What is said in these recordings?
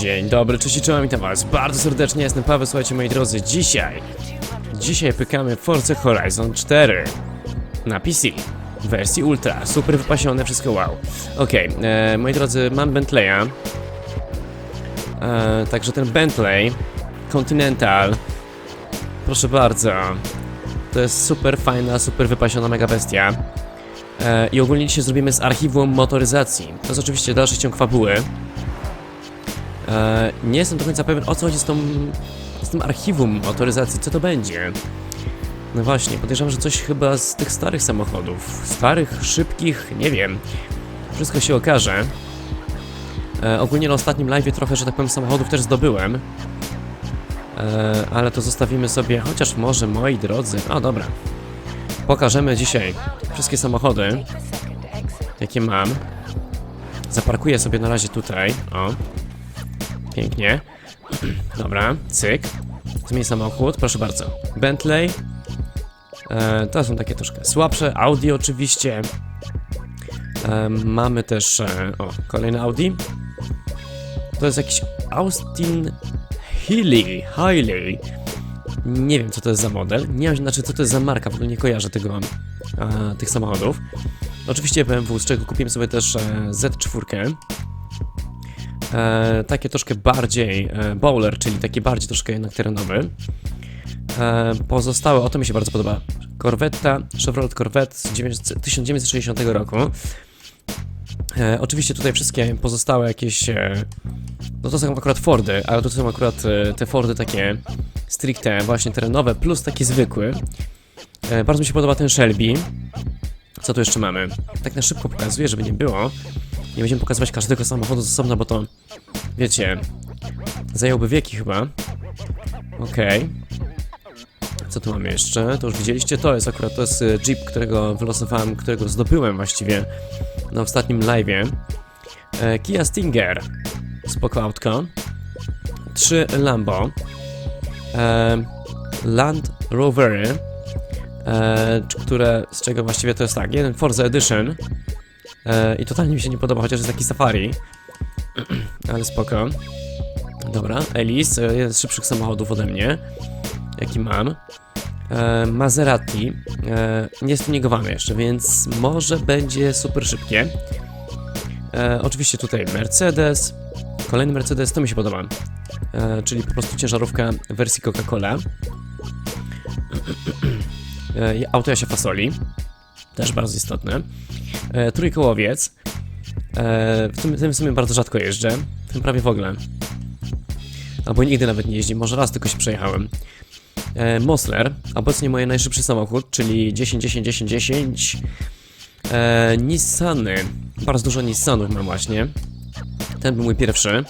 Dzień dobry, cześć i czołem, witam was bardzo serdecznie, jestem Paweł, słuchajcie moi drodzy, dzisiaj, dzisiaj pykamy Forza Horizon 4 na PC, w wersji Ultra, super wypasione, wszystko wow. Okej, e, moi drodzy, mam Bentleya, e, także ten Bentley Continental, proszę bardzo, to jest super fajna, super wypasiona mega bestia. E, I ogólnie dzisiaj zrobimy z archiwum motoryzacji. To jest oczywiście dalszy ciąg fabuły. E, nie jestem do końca pewien o co chodzi z, tą, z tym archiwum motoryzacji, co to będzie. No właśnie, podejrzewam, że coś chyba z tych starych samochodów. Starych, szybkich, nie wiem. Wszystko się okaże. E, ogólnie na ostatnim live trochę, że tak powiem, samochodów też zdobyłem. E, ale to zostawimy sobie, chociaż może, moi drodzy. O, dobra. Pokażemy dzisiaj wszystkie samochody, jakie mam. Zaparkuję sobie na razie tutaj. O. Pięknie. Dobra, cyk. Zmień samochód, proszę bardzo. Bentley. E, to są takie troszkę słabsze. Audi oczywiście. E, mamy też... E, o, kolejny Audi. To jest jakiś Austin Healey. Hiley. Nie wiem, co to jest za model. Nie wiem, znaczy, co to jest za marka, w ogóle nie kojarzę tego, e, tych samochodów. Oczywiście BMW, z czego kupiłem sobie też e, Z4. E, takie troszkę bardziej e, bowler, czyli taki bardziej troszkę jednak terenowy. E, pozostałe, o to mi się bardzo podoba. Corvetta, Chevrolet Corvette z 900 1960 roku. E, oczywiście tutaj wszystkie pozostałe jakieś. E, no to są akurat Fordy, ale to są akurat e, te Fordy takie stricte właśnie terenowe, plus takie zwykłe. E, bardzo mi się podoba ten Shelby. Co tu jeszcze mamy? Tak na szybko pokazuję, żeby nie było. Nie będziemy pokazywać każdego samochodu z osobna, bo to, wiecie, zająłby wieki chyba. Okej. Co tu mamy jeszcze? To już widzieliście, to jest akurat, to jest y, Jeep, którego wylosowałem, którego zdobyłem właściwie na ostatnim live'ie. E, Kia Stinger, spoko autko. Trzy Lambo. E, Land Rovery, e, które, z czego właściwie to jest tak, jeden Forza Edition e, i totalnie mi się nie podoba, chociaż jest taki safari, ale spoko. Dobra, Elise, e, jeden z szybszych samochodów ode mnie, jaki mam. E, Maserati, nie jest tuningowany jeszcze, więc może będzie super szybkie. E, oczywiście tutaj Mercedes, kolejny Mercedes, to mi się podoba, czyli po prostu ciężarówka w wersji Coca-Cola. E, auto Fasoli, też bardzo istotne. E, trójkołowiec, e, w tym, tym w sumie bardzo rzadko jeżdżę, w tym prawie w ogóle. Albo nigdy nawet nie jeździ, może raz tylko się przejechałem. E, Mosler, obecnie mój najszybszy samochód, czyli 10, 10, 10, 10. E, Nissany, bardzo dużo Nissanów mam właśnie. Ten był mój pierwszy.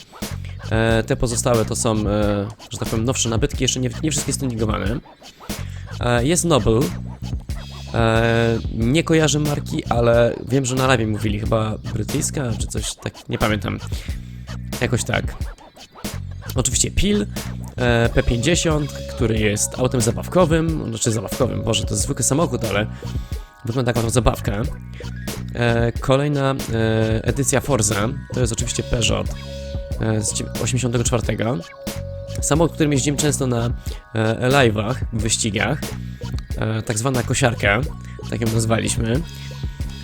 E, te pozostałe to są, e, że tak powiem, nowsze nabytki, jeszcze nie, nie wszystkie stuningowane. E, jest Noble. E, nie kojarzę marki, ale wiem, że na live mówili chyba brytyjska, czy coś tak, nie pamiętam. Jakoś tak. Oczywiście Pil, e, P50, który jest autem zabawkowym, znaczy zabawkowym, boże, to jest zwykły samochód, ale wygląda jak zabawka. E, kolejna e, edycja Forza, to jest oczywiście Peugeot e, z dzie- 84. Samochód, którym jeździmy często na e, live'ach, wyścigach. E, tak zwana kosiarka, tak ją nazwaliśmy.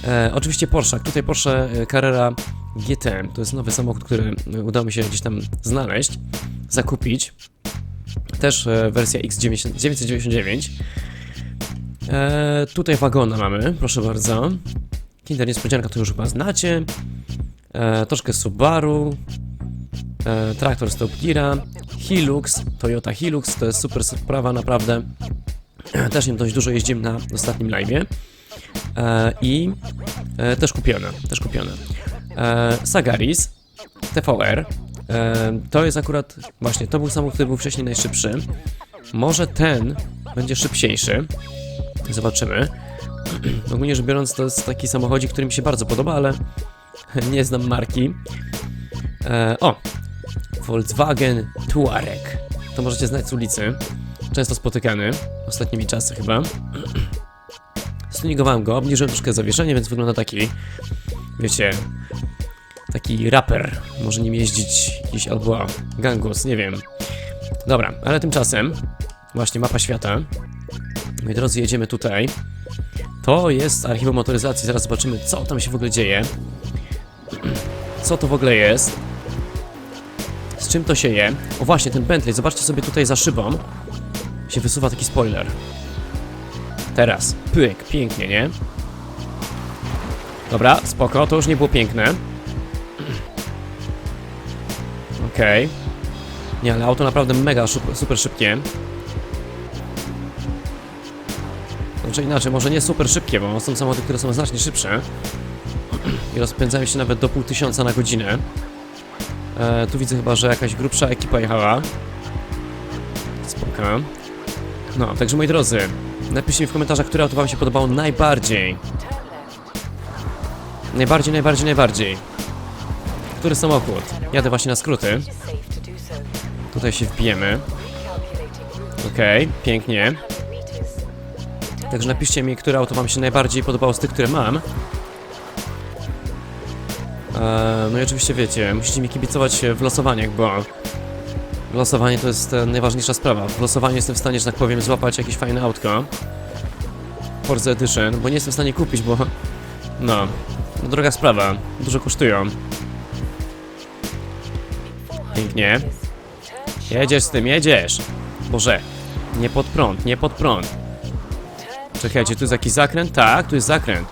E, oczywiście Porsche. Tutaj Porsche e, Carrera GT. To jest nowy samochód, który udało mi się gdzieś tam znaleźć, zakupić. Też e, wersja X999. E, tutaj wagona mamy, proszę bardzo. Kinder Niespodzianka to już chyba znacie. E, troszkę Subaru. E, traktor Stop Gira. Hilux, Toyota Hilux, to jest super sprawa naprawdę. Też nim dość dużo jeździmy na ostatnim live'ie. E, I e, też kupione, też kupione. E, Sagaris, TVR. To jest akurat, właśnie, to był samochód, który był wcześniej najszybszy. Może ten będzie szybciejszy. Zobaczymy. Ogólnie rzecz biorąc, to jest taki samochodzik, który mi się bardzo podoba, ale nie znam marki. O! Volkswagen Touareg. To możecie znać z ulicy. Często spotykany. Ostatnimi czasy chyba. Stuningowałem go, obniżyłem troszkę zawieszenie, więc wygląda taki, wiecie, Taki raper. Może nim jeździć jakiś albo gangus, nie wiem. Dobra, ale tymczasem właśnie mapa świata. Moi drodzy, jedziemy tutaj. To jest archiwum motoryzacji, zaraz zobaczymy co tam się w ogóle dzieje. Co to w ogóle jest? Z czym to się je? O właśnie, ten Bentley, zobaczcie sobie tutaj za szybą się wysuwa taki spoiler. Teraz, pyk, pięknie, nie? Dobra, spoko, to już nie było piękne. Okej. Nie, ale auto naprawdę mega super szybkie. Znaczy inaczej, może nie super szybkie, bo są samochody, które są znacznie szybsze. I rozpędzają się nawet do pół tysiąca na godzinę. E, tu widzę chyba, że jakaś grubsza ekipa jechała. Spoko. No, także moi drodzy, napiszcie mi w komentarzach, które auto wam się podobało najbardziej. Najbardziej, najbardziej, najbardziej. Który samochód? Jadę właśnie na skróty. Tutaj się wbijemy. Okej, pięknie. Także napiszcie mi, które auto wam się najbardziej podobało z tych, które mam. Eee, no i oczywiście wiecie, musicie mi kibicować w losowaniach, bo losowanie to jest e, najważniejsza sprawa. W losowaniu jestem w stanie, że tak powiem, złapać jakieś fajne autko. Forza Edition, bo nie jestem w stanie kupić, bo no, no droga sprawa, dużo kosztują. Pięknie. Jedziesz z tym, jedziesz! Boże, nie pod prąd, nie pod prąd. Czekajcie, tu jest jakiś zakręt? Tak, tu jest zakręt.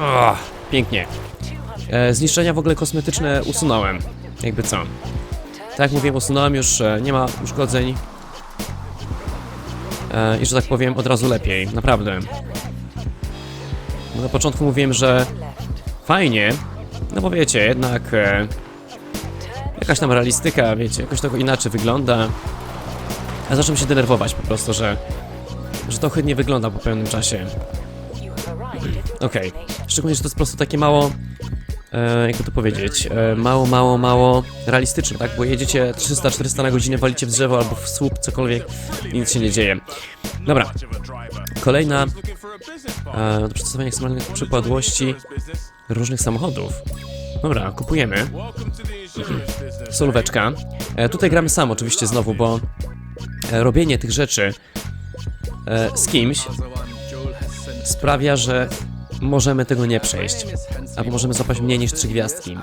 O, pięknie. E, zniszczenia w ogóle kosmetyczne usunąłem. Jakby co. Tak jak mówiłem, usunąłem już, e, nie ma uszkodzeń. E, I że tak powiem, od razu lepiej, naprawdę. Na początku mówiłem, że fajnie, no bo wiecie, jednak e, jakaś tam realistyka, wiecie, jakoś to inaczej wygląda. A zacząłem się denerwować po prostu, że, że to ohydnie wygląda po pewnym czasie. Okej, szczególnie, że to jest po prostu takie mało, e, jakby to powiedzieć, e, mało, mało, mało realistyczne, tak? Bo jedziecie 300-400 na godzinę, walicie w drzewo albo w słup, cokolwiek i nic się nie dzieje. Dobra, kolejna e, do przedstawienia ekstremalnych przypadłości różnych samochodów. Dobra, kupujemy. Solóweczka. E, tutaj gramy sam oczywiście znowu, bo e, robienie tych rzeczy e, z kimś sprawia, że możemy tego nie przejść. Albo możemy złapać mniej niż trzy gwiazdki.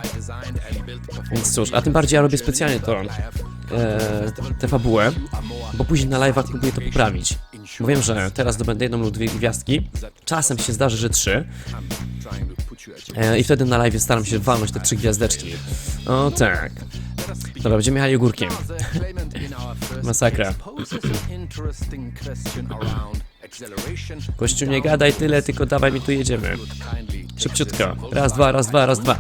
Więc cóż, a tym bardziej ja robię specjalnie to, e, tę fabułę, bo później na live'ach próbuję to poprawić. Mówiłem, że teraz dobędę jedną lub dwie gwiazdki. Czasem się zdarzy, że trzy. E, I wtedy na live staram się walnąć te trzy gwiazdeczki. O tak. Dobra, będziemy jechali ogórkiem. Masakra. Kościół, nie gadaj tyle, tylko dawaj mi tu jedziemy. Szybciutko. Raz, dwa, raz, dwa, raz, dwa.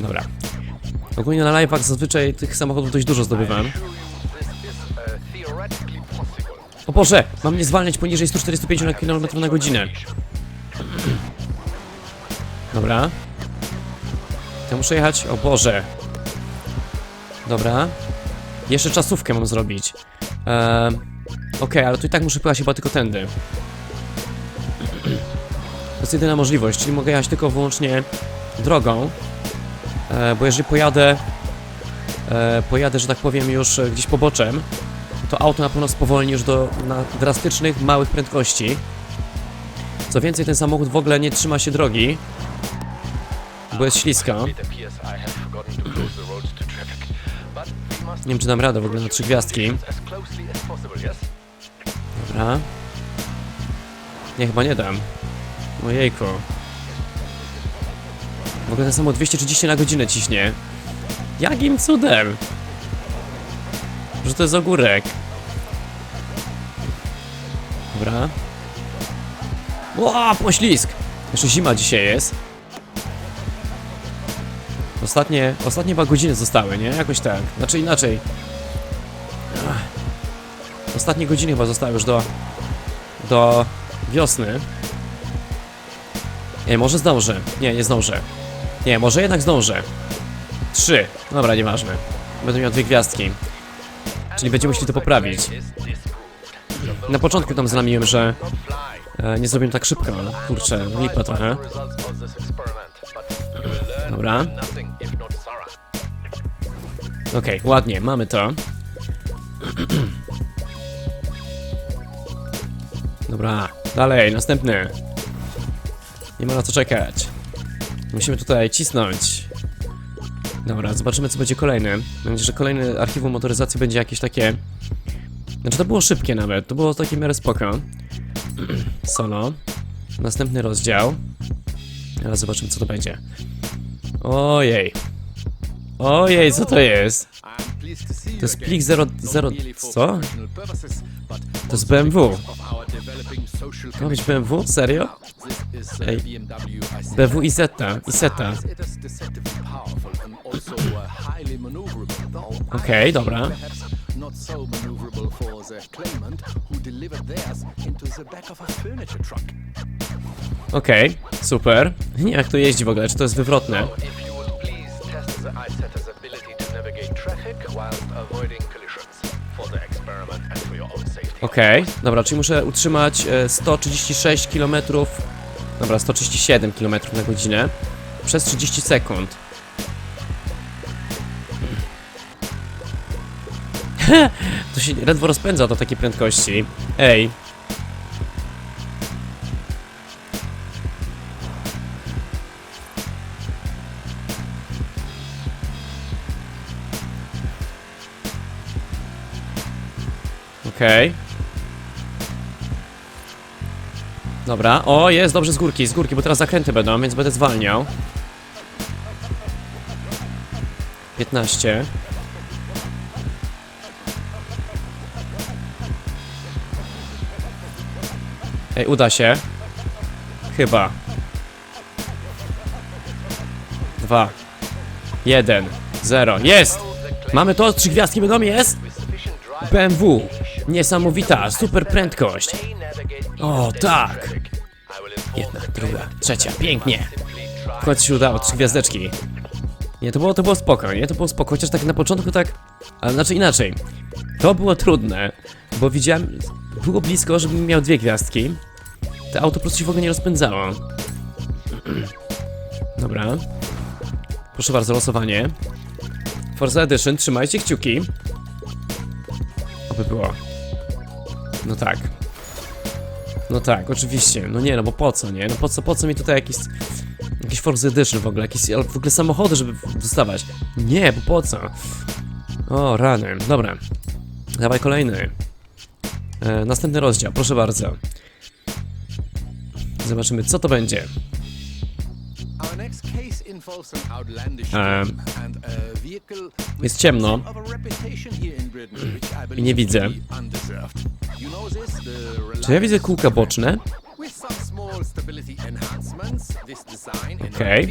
Dobra. Ogólnie na live'ach zazwyczaj tych samochodów dość dużo zdobywam. O Boże, mam nie zwalniać poniżej 145 na km na godzinę. Dobra. Ja muszę jechać. O Boże. Dobra. Jeszcze czasówkę mam zrobić. Eee, Okej, ale tu i tak muszę pojechać chyba tylko tędy. To jest jedyna możliwość, czyli mogę jechać tylko wyłącznie drogą. E, bo jeżeli pojadę, e, pojadę, że tak powiem, już gdzieś poboczem, to auto na pewno spowolni już do na drastycznych, małych prędkości. Co więcej, ten samochód w ogóle nie trzyma się drogi, bo jest ślisko. Nie wiem, czy dam radę w ogóle na trzy gwiazdki. Dobra. Nie, chyba nie dam. Ojejku. W ogóle ten samochód 230 na godzinę ciśnie. Jakim cudem? Że to jest ogórek. Dobra. Ła, poślizg! Jeszcze zima dzisiaj jest. Ostatnie, ostatnie chyba godziny zostały, nie? Jakoś tak. Znaczy inaczej. Ostatnie godziny chyba zostały już do... do wiosny. Nie, może zdążę. Nie, nie zdążę. Nie, może jednak zdążę. Trzy. Dobra, nieważne. Będę miał dwie gwiazdki. Czyli będziemy musieli to poprawić. Na początku tam znamiłem, że E, nie zrobiłem tak szybko, ale kurczę, lipa trochę. Dobra. Okej, ładnie, mamy to. Dobra, dalej, następny. Nie ma na co czekać. Musimy tutaj cisnąć. Dobra, zobaczymy co będzie kolejny. Mam nadzieję, że kolejny archiwum motoryzacji będzie jakieś takie... Znaczy to było szybkie nawet, to było takie miarę spoko. Solo. Następny rozdział. Teraz zobaczymy co to będzie. Ojej. Ojej, co to jest? To jest plik 0, 0 co? To jest BMW. To ma być BMW? Serio? Ej. BMW i Zeta, i Zeta. Okej, dobra. Not so maneuverable for the claimant who delivered theirs into the back of a furniture truck. Okej, super. Nie jak to jeździ w ogóle, czy to jest wywrotne. Okej, dobra, czyli muszę utrzymać e, 136 km. Dobra, 137 km na godzinę przez 30 sekund. to się ledwo rozpędza do takiej prędkości. Ej. Okej. Dobra, o jest dobrze z górki, z górki, bo teraz zakręty będą, więc będę zwalniał. 15. Ej, uda się. Chyba. Dwa. Jeden. Zero. Jest! Mamy to, trzy gwiazdki będą, jest! BMW. Niesamowita, super prędkość. O, tak. Jedna, druga, trzecia, pięknie. W końcu się udało, trzy gwiazdeczki. Nie, to było, to było spoko, nie? To było spoko, chociaż tak na początku tak... Ale znaczy inaczej. To było trudne, bo widziałem... Było blisko, żebym miał dwie gwiazdki. To auto po prostu się w ogóle nie rozpędzało. Dobra. Proszę bardzo, losowanie. Forza Edition, trzymajcie kciuki. Oby było. No tak. No tak, oczywiście. No nie, no bo po co, nie? No po co, po co mi tutaj jakiś... Jakiś Forza Edition w ogóle, jakieś... w ogóle samochody, żeby dostawać. Nie, bo po co? O, rany. Dobra. Dawaj kolejny. E, następny rozdział, proszę bardzo. Zobaczymy, co to będzie. Britain, which I believe nie widzę. Czy ja widzę kółka boczne? In Okay.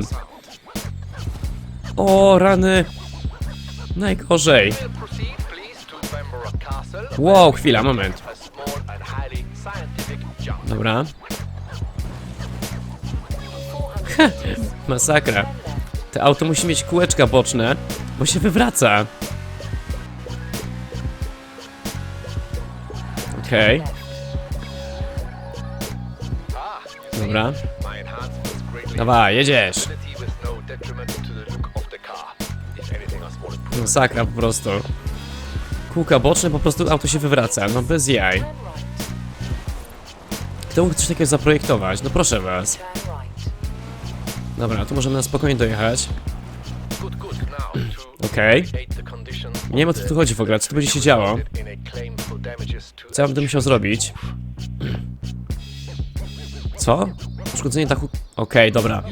O, rany. Najgorzej. Wow, chwila, moment. Dobra. Masakra. To auto musi mieć kółeczka boczne, bo się wywraca. Okej, dobra. Dawaj, jedziesz. Masakra po prostu. Kółka boczne, po prostu auto się wywraca, no bez jaj. Kto mógł coś takiego zaprojektować? No proszę was. Dobra, tu możemy na spokojnie dojechać. Okej. Nie wiem o co tu chodzi w ogóle, co tu będzie się działo. Co ja będę musiał zrobić? Co? Uszkodzenie dachu... Okej, dobra.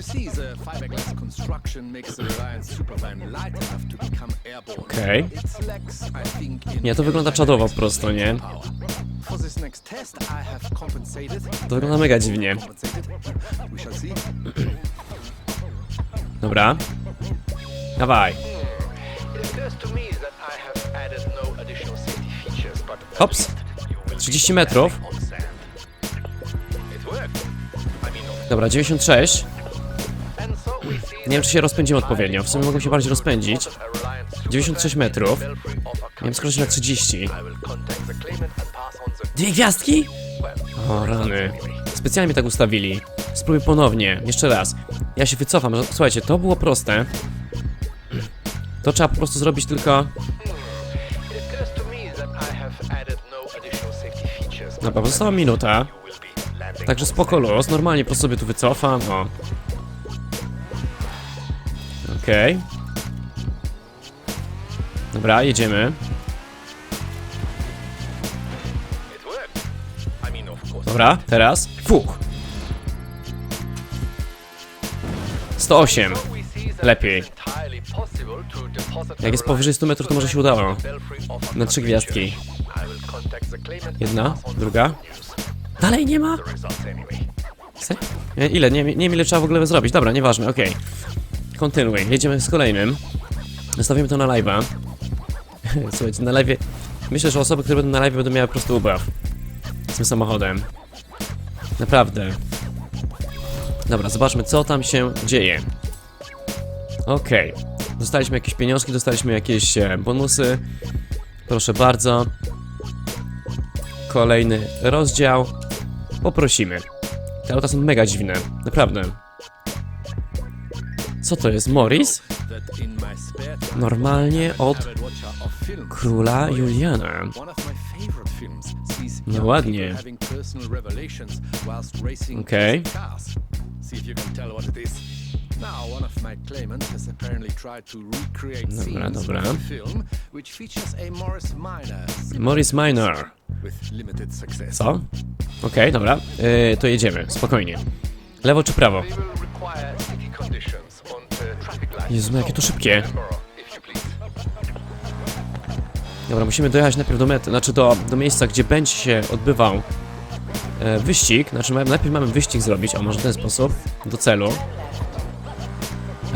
Okej. Nie, to wygląda czadowo po prostu, nie? To wygląda mega dziwnie. Dobra. Dawaj. Hops. least you will be 30 metrów. Dobra, 96. And so we see Nie wiem, czy się rozpędziłem odpowiednio. W sumie mogłem się bardziej rozpędzić. that a Reliance 96 metrów. a Miałem skrócić na 30. I will contact the claimant and pass on the Dwie gwiazdki? O rany. Specjalnie tak ustawili. Spróbuj ponownie, jeszcze raz. Ja się wycofam. Słuchajcie, to było proste. To trzeba po prostu zrobić tylko... Dobra, pozostała minuta. Także spoko los, normalnie po prostu sobie tu wycofam, o. Okej. Dobra, jedziemy. Dobra, teraz. Fuch. 108. What we see is that Lepiej. Jak jest powyżej 100 metrów, to może się udało. Na trzy gwiazdki. Jedna, druga. Dalej nie ma? Serio? Ile? Nie, nie ile trzeba w ogóle zrobić. Dobra, nieważne, okej. Kontynuuj. Jedziemy z kolejnym. Zostawimy to na live'a. Słuchajcie, na live'ie... Myślę, że osoby, które będą na live'ie będą miały po prostu ubaw. Z tym samochodem. Naprawdę. Dobra, zobaczmy co tam się dzieje. Okej. Dostaliśmy jakieś pieniążki, dostaliśmy jakieś e, bonusy. Proszę bardzo. Kolejny rozdział. Poprosimy. Te auta są mega dziwne, naprawdę. Co to jest, Morris? Normalnie od króla Juliana. No ładnie. racing Okay. Now, one of my claimants has apparently tried to recreate Dobra, scenes dobra. from the film, which features a Morris Minor. Morris Minor. With limited success. Co? Okej, dobra. Yy, to jedziemy, spokojnie. Lewo czy prawo? Jezu, no jakie to szybkie. Dobra, musimy dojechać najpierw do mety, znaczy do, do miejsca, gdzie będzie się odbywał e, wyścig. Znaczy najpierw mamy wyścig zrobić, a może w ten sposób, do celu.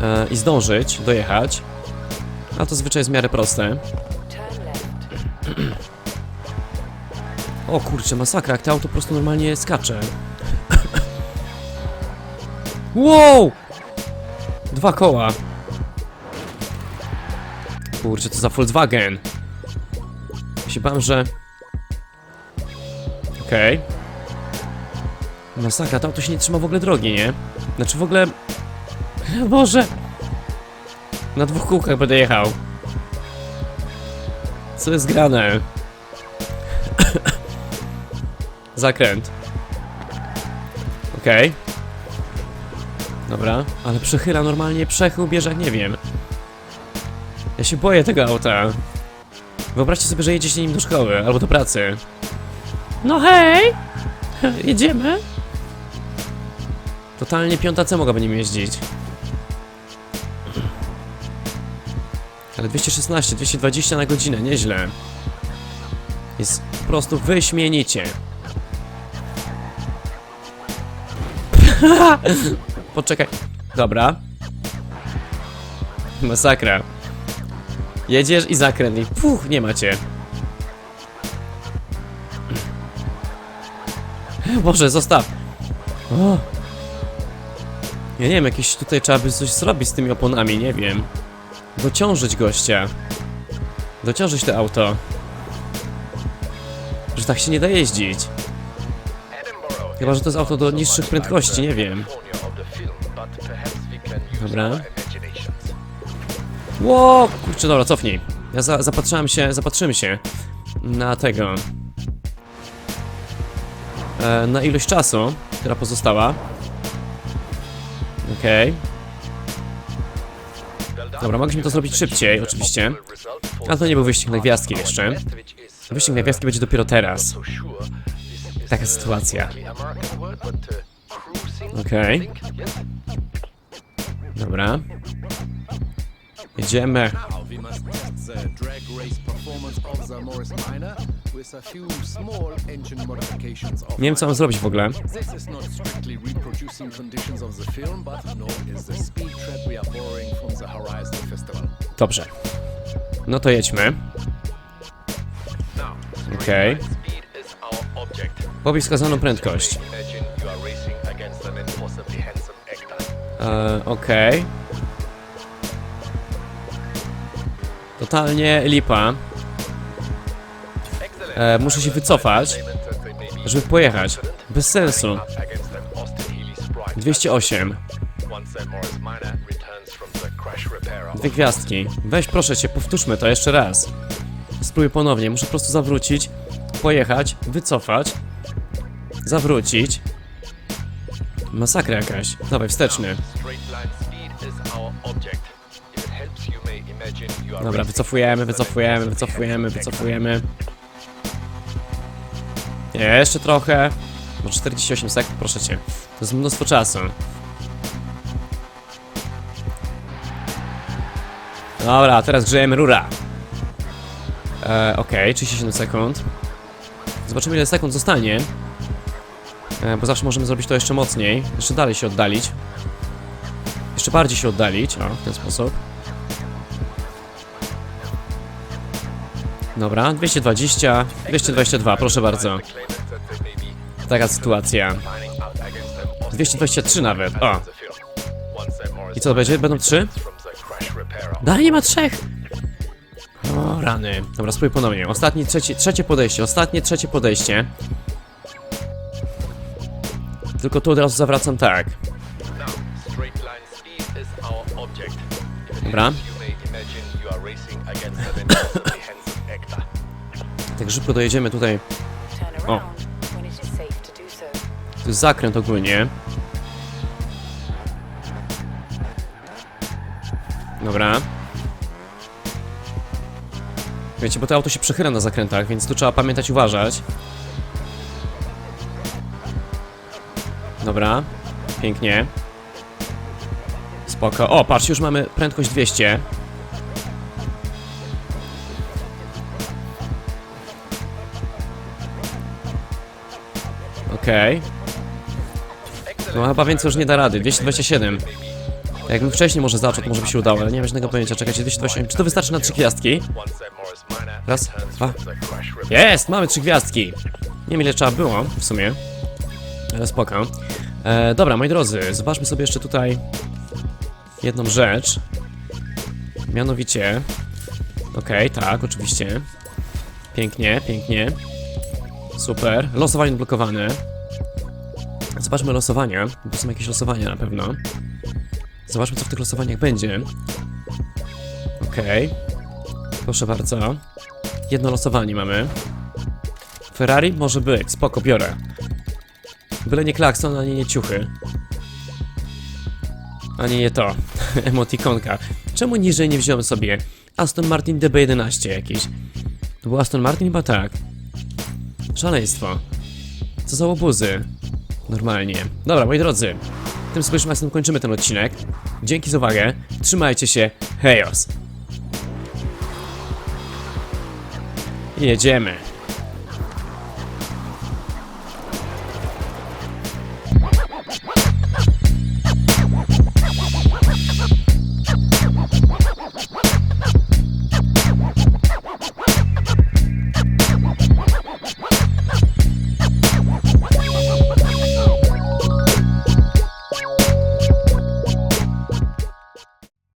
E, I zdążyć, dojechać. A to zwyczaj jest w miarę proste. O kurczę, masakra, jak to auto po prostu normalnie skacze. wow! Dwa koła. Kurczę, to za Volkswagen. Się bałem, że... Okej. Masakra, to auto się nie trzyma w ogóle drogi, nie? Znaczy w ogóle... Boże! Na dwóch kółkach będę jechał. Co jest grane? Zakręt. Okej. Dobra, ale przechyla normalnie, przechył bierze nie wiem. Ja się boję tego auta. Wyobraźcie sobie, że jedziecie nim do szkoły albo do pracy. No hej! Jedziemy? Totalnie piąta C mogłaby nim jeździć. Ale 216, 220 na godzinę, nieźle. Jest po prostu wyśmienicie. Poczekaj. Dobra. Masakra. Jedziesz i zakręt i puch, nie macie. Boże, zostaw. O. Ja nie wiem, jakieś tutaj trzeba by coś zrobić z tymi oponami, nie wiem. Dociążyć gościa. Dociążyć to auto. Że tak się nie da jeździć. Chyba, że to jest auto do niższych prędkości, nie wiem. California Ło, kurczę, dobra, cofnij. Ja za, zapatrzyłem się, zapatrzymy się na tego. E, na ilość czasu, która pozostała. Okej. Dobra, mogliśmy to zrobić szybciej, oczywiście. Ale to nie był wyścig na gwiazdki jeszcze. Wyścig na gwiazdki będzie dopiero teraz. Taka sytuacja. Okej. Dobra. Jedziemy. Nie wiem co mam zrobić w ogóle. Dobrze. No to jedźmy. Okej. Pobij wskazaną prędkość. E, Okej. Totalnie lipa. E, muszę się wycofać, żeby pojechać. Bez sensu. up against an Austin Healy Sprite. 208. Once that Morris Minor returns from the crash repair Dwie gwiazdki. Weź proszę cię, powtórzmy to jeszcze raz. Spróbuję ponownie, muszę po prostu zawrócić, pojechać, wycofać, zawrócić. Masakra jakaś. Dawaj, wsteczny. Dobra, wycofujemy, wycofujemy, wycofujemy, wycofujemy. Jeszcze trochę. Bo 48 sekund, proszę cię. To jest mnóstwo czasu. Dobra, teraz grzejemy rura. E, Okej, 37 sekund. Zobaczymy ile sekund zostanie. E, bo zawsze możemy zrobić to jeszcze mocniej. Jeszcze dalej się oddalić. Jeszcze bardziej się oddalić. O, w ten sposób. Dobra, 220, 222, proszę bardzo. Taka sytuacja. 223 nawet, o. I co to będzie? Będą trzy? Dalej nie ma trzech! O, rany. Dobra, spróbuj ponownie. Ostatni, trzeci, trzecie podejście, ostatnie, trzecie podejście. Tylko tu od razu zawracam tak. Dobra. Tak szybko dojedziemy tutaj. So. To jest zakręt ogólnie. Dobra. Wiecie, bo to auto się przechyla na zakrętach, więc tu trzeba pamiętać, uważać. Dobra. Pięknie. Spoko. O, patrz, już mamy prędkość 200. Okej. No chyba więcej już nie da rady. 227. Jakbym wcześniej może zaczął, to może by się udało, ale nie mam żadnego pojęcia. Czekajcie, 228. Czy to wystarczy na trzy gwiazdki? Raz, dwa. Jest! Mamy trzy gwiazdki! Nie wiem ile trzeba było, w sumie. Ale spoko. E, dobra, moi drodzy, zobaczmy sobie jeszcze tutaj jedną rzecz. Mianowicie... Okej, tak, oczywiście. Pięknie, pięknie. Super. Losowanie odblokowane. Zobaczmy losowania, bo są jakieś losowania na pewno. Zobaczmy, co w tych losowaniach będzie. Okej. Proszę bardzo. Jedno losowanie mamy. Ferrari? Może być. Spoko, biorę. Byle nie klakson, ani nie ciuchy. Ani nie to. Emotikonka. Czemu niżej nie wziąłem sobie Aston Martin DB11 jakiś? To był Aston Martin? Chyba tak. Szaleństwo. Co za łobuzy. Normalnie. Dobra, moi drodzy. Tym akcentem kończymy ten odcinek. Dzięki za uwagę. Trzymajcie się. Hejos. Jedziemy.